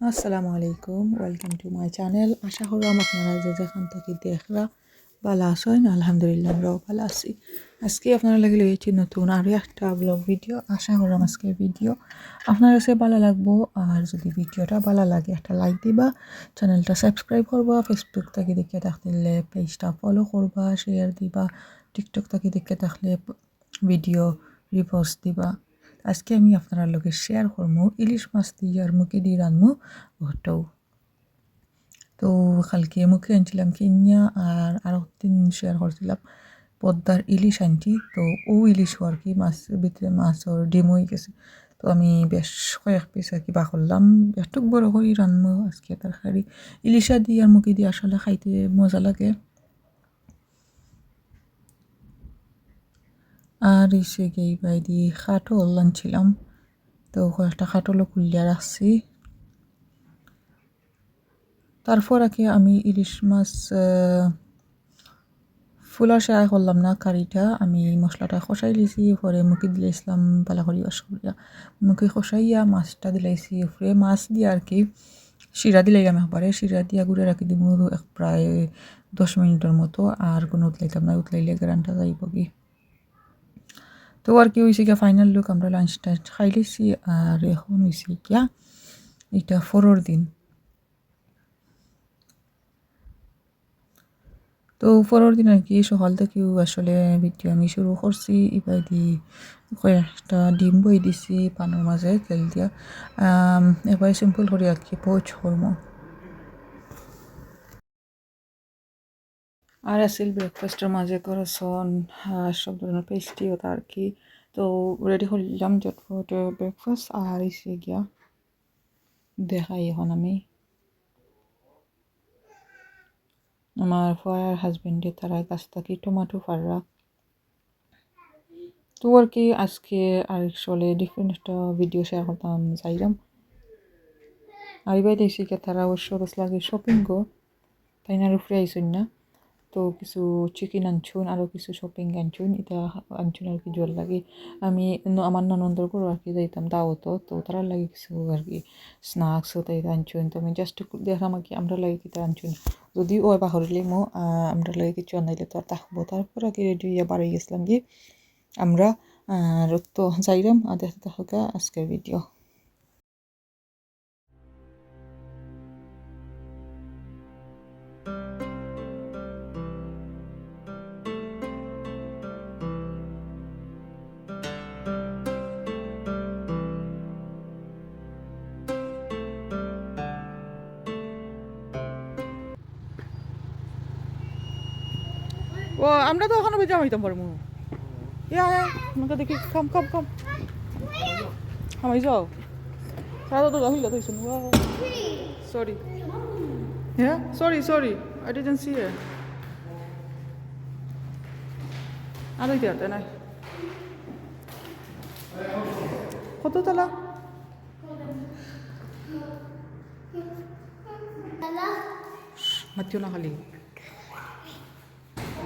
আসসালামু আলাইকুম welcome to my channel আশা করলাম আপনারা যে যেখান থেকে দেখরা ভালো আছেন। আলহামদুলিল্লাহ, আমরাও ভালো আছি। আজকে আপনারা লাগে লইছি নতুন আরও একটা ব্লগ ভিডিও আশা করলাম আজকের ভিডিও আপনার কাছে ভালো লাগবো। আর যদি ভিডিওটা ভালো লাগে, একটা লাইক দিবা। চ্যানেলটা সাবস্ক্রাইব করবা। ফেসবুক থেকে দেখে থাকলে পেজটা ফলো করবা। শেয়ার দিবা। টিকটক থেকে দেখে থাকলে ভিডিও রিপোস্ট দিবা। আজকে আমি আপনার লগে শেয়ার করব ইলিশ মাছ দিয়ে আর মুখে দিয়ে রানবো ওটাও তো কালকে মুখে আনছিলাম কিনিয়া আর আরও দিন শেয়ার করছিলাম পদ্মার ইলিশ আনছি। তো ও ইলিশ আর কি মাছ ভিতরে মাছর ডিম হয়ে গেছে। তো আমি বেশ কয়েক পিস আর কি বা করলাম। একটু বড় করে রানবো আজকে তরকারি। ইলিশা দিয়ে আর মুখে দিয়ে আসলে খাইতে মজা লাগে। আর এসে গেই বাইদি খাটল আনছিলাম তো কয়েকটা খাটলও খুলিয়া রাখছি। তারপর আগে আমি ইলিশ মাছ ফুলা শেয়ার করলাম না কারিটা। আমি মশলাটা খসাই লিছি পরে মুখে দিলাইছিলাম পালা করি অসুবিধা মুখে খসাইয়া মাছটা দিলাইছি, উপরে মাছ দিয়ে আর কি শিরা দিলাইলাম একবারে। শিরা দিয়া ঘুরে রাখি দিব প্রায় দশ মিনিটের মতো। আর কোনো উতলাইতাম না, উতলাইলে গ্রানটা যাইব কি? তো আর কি হয়েছে গিয়া ফাইনাল লুক আমরা লাঞ্চটা খাই লিছি আর এখন হয়েছে গিয়া এটা ফোরোর দিন। তো পরের দিন আর কি, সকাল থেকেও আসলে ভিডিও আমি শুরু করছি, এবার দি কয়েকটা ডিম বই দিছি, পানের মাঝে তেল দিয়া। এবার সিম্পল করে আর কি পোচ করব। আর আছিল ব্রেকফাস্টের মাঝে করছন সব ধরনের পেস্ট্রিও আর কি। তো রেডি করলাম চটপট ব্রেকফাস্ট আর এসে গিয়া দেখাই এখন আমি আমার ফার হাজবেন্ডে তারা গাছ থাকি টমাটো ফাররা তো আর কি, আজকে আর চলে ডিফারেন্ট একটা ভিডিও শেয়ার করতাম চাইলাম আর এবার দেখছি তারা অবশ্য লাগে শপিং গো, তাই না উপরে আইসুন না তো কিছু চিকেন আনছুন আরও কিছু শপিং আনছুন, এটা আনছুন আর কি জল লাগে। আমি আমার ননন্দর করে আর কি যাইতাম দাওয়াত তো তো তারা লাগে কিছু আর কি স্ন্যাক্স তাই আনছুন। তো আমি জাস্ট দেখলাম আর কি আমরা লাগে কিতা আনছুন। যদি ও বাহরিলে মো আমরা লাগে কিছু আনাইলে তো আর থাকব তারপর আর কি রেডি হইয়া বাড়ি গেছিলাম যে আমরা তো যাইলাম আর দেখতে থাকা আজকের ভিডিও আমরা তো ওখানে বেজা হইতাম পারব ইয়া দেখি কম কম কম হামাই যাও সারা তো তো শুনো সরি হ্যাঁ? Sorry sorry I didn't see আর নাই। কত তালা? মাতিও না খালি।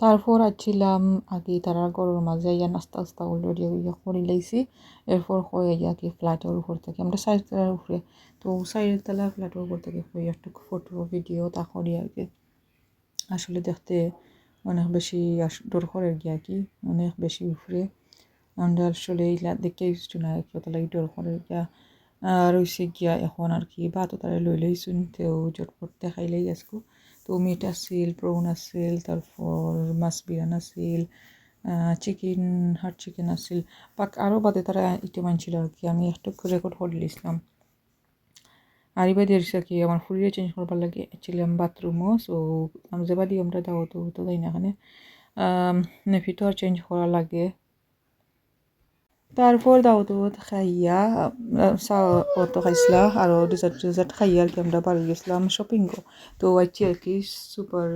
তারপর আছিলাম, আগে তারা গরুর মাঝে ইয়া নাস্তা আস্তা অলরেডি ইয়া করে লাইছি। এরপর হয়ে ইয়া কি ফ্ল্যাটের উপর থেকে, আমরা সাইড তলার উপরে। তো সাইড তলা ফ্ল্যাটের উপর থেকে একটু ফটো ভিডিও তা করি আর কি। আসলে দেখতে অনেক বেশি ডর করে গিয়া কি, অনেক বেশি উপরে। আমরা আসলে ইলা দেখে ইউজু না কি ওটা লাগে ডর করে গিয়া আর হইছে গিয়া এখন আর কি। ভাতও তারা লই লইছুন তেও জটপট দেখাইলেই আজকু। তো মিট আছিল, প্রন আছিল, তারপর মাছ বিরান আছিল চিকেন হাট চিকেন আছিল। পাক আরও বাদে তারা ইটে মানছিল আর কি, আমি একটু রেকর্ড করে দিয়েছিলাম। আর এবার দিয়েছে কি আমার ফুরিয়ে চেঞ্জ করবার লাগে, ছিলাম বাথরুমও সো আমি যে বাদি আমরা দাওয়াতো হতো তাই না এখানে আর চেঞ্জ করা লাগে। তারপর দাওয়াত খাইয়া চা অত খাইছিলা, আর ডিজার্ট ডিজার্ট খাইয়া আর কি আমরা বাড়ি গেছিলাম শপিং তো আইছি আর কি সুপার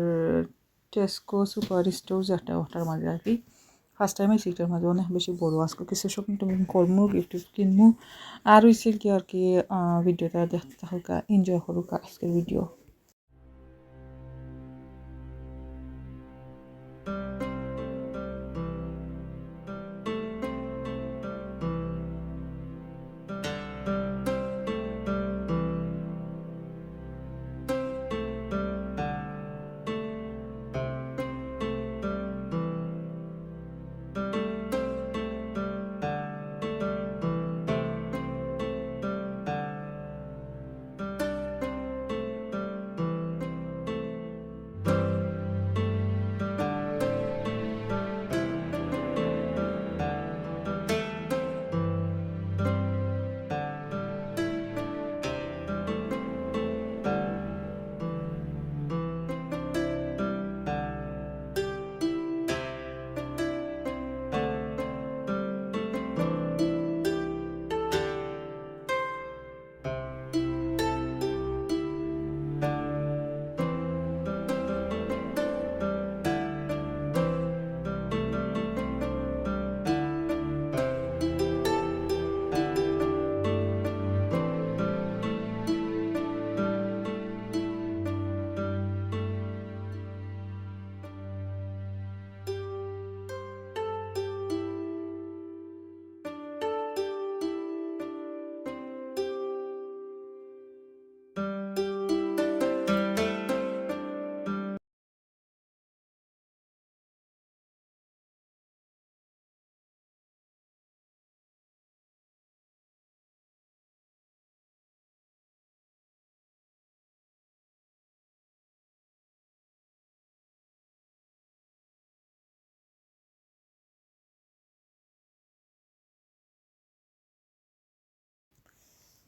টেস্কো সুপার স্টোর যেটা, ওটার মাঝে আর কি। ফার্স্ট টাইম আইসি এটার মাঝে, অনেক বেশি বড়। আজকে কিছু শপিং টপিং করমু গিফট টিফট কিনমু। আর হইছে কি আর কি ভিডিওটা দেখতে থাকুকা এনজয় করুকা আজকের ভিডিও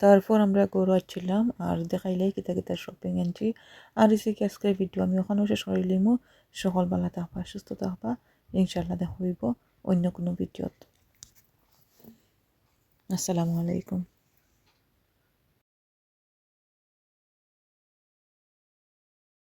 তারপর আমরা গরু আসছিলাম আর দেখাইলাই কিতা কিতা শপিং আনছি। আর এসে কি আজকের ভিডিও আমি ওখানেও শেষ করে লিমু সকালবেলা থাকবা, সুস্থ থাকবা। ইনশাল্লাহ দেখা হইব অন্য কোনো ভিডিওত আসসালামু আলাইকুম।